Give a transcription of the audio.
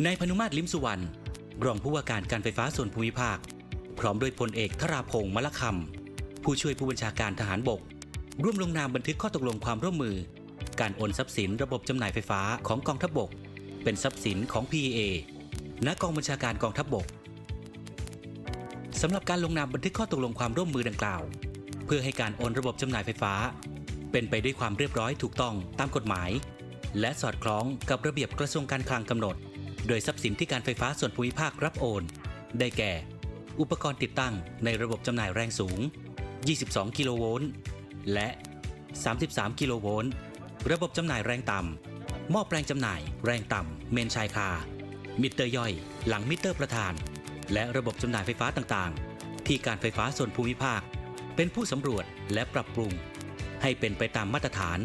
นายพนุมาตรลิมสุวรรณรองผู้ว่าการการไฟฟ้าส่วนภูมิภาค พร้อมด้วยพลเอกธราพงศ์มลคำผู้ช่วยผู้บัญชาการทหารบก ร่วมลงนามบันทึกข้อตกลงความร่วมมือ การโอนทรัพย์สินระบบจำหน่ายไฟฟ้าของกองทัพบก เป็นทรัพย์สินของ PEA ณกองบัญชาการกองทัพบกสำหรับการลงนามบันทึกข้อตกลงความร่วมมือดังกล่าว เพื่อให้การโอนระบบจำหน่ายไฟฟ้า เป็นไปด้วยความเรียบร้อยถูกต้องตามกฎหมาย และสอดคล้องกับระเบียบกระทรวงการคลังกำหนด โดยทรัพย์สินที่การไฟฟ้าส่วนภูมิภาครับโอน ได้แก่ อุปกรณ์ติดตั้งในระบบจำหน่ายแรงสูง 22 กิโลโวลต์ และ 33 กิโลโวลต์ ระบบจำหน่ายแรงต่ำ หม้อแปลงจำหน่ายแรงต่ำ เมนชายคา มิเตอร์ย่อย หลังมิเตอร์ประธาน และระบบจำหน่ายไฟฟ้าต่างๆ ที่การไฟฟ้าส่วนภูมิภาค เป็นผู้สำรวจและปรับปรุง ให้เป็นไปตามมาตรฐาน